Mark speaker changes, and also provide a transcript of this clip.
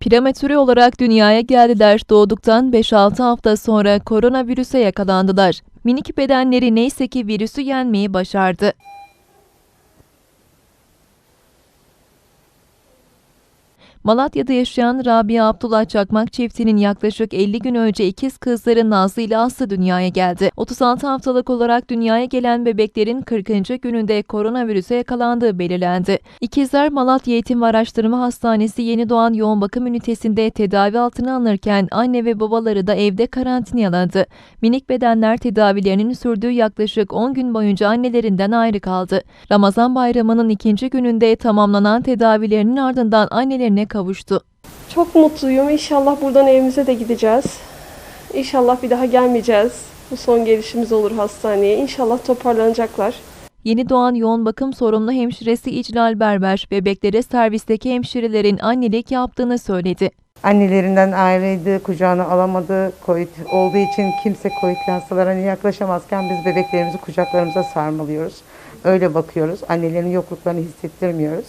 Speaker 1: Prematüre olarak dünyaya geldiler. Doğduktan 5-6 hafta sonra koronavirüse yakalandılar. Minik bedenleri neyse ki virüsü yenmeyi başardı. Malatya'da yaşayan Rabia Abdullah Çakmak çiftinin yaklaşık 50 gün önce ikiz kızları Nazlı ile Aslı dünyaya geldi. 36 haftalık olarak dünyaya gelen bebeklerin 40. gününde koronavirüse yakalandığı belirlendi. İkizler Malatya Eğitim ve Araştırma Hastanesi Yeni Doğan Yoğun Bakım Ünitesi'nde tedavi altına alınırken anne ve babaları da evde karantinaladı. Minik bedenler tedavilerinin sürdüğü yaklaşık 10 gün boyunca annelerinden ayrı kaldı. Ramazan bayramının ikinci gününde tamamlanan tedavilerinin ardından annelerine kavuştu.
Speaker 2: Çok mutluyum. İnşallah buradan evimize de gideceğiz. İnşallah bir daha gelmeyeceğiz. Bu son gelişimiz olur hastaneye. İnşallah toparlanacaklar.
Speaker 1: Yeni doğan yoğun bakım sorumlu hemşiresi İclal Berber, bebeklere servisteki hemşirelerin annelik yaptığını söyledi.
Speaker 3: Annelerinden ayrıydı, kucağına alamadı. Covid olduğu için kimse Covid hastalarına yaklaşamazken biz bebeklerimizi kucaklarımıza sarmalıyoruz. Öyle bakıyoruz. Annelerin yokluklarını hissettirmiyoruz.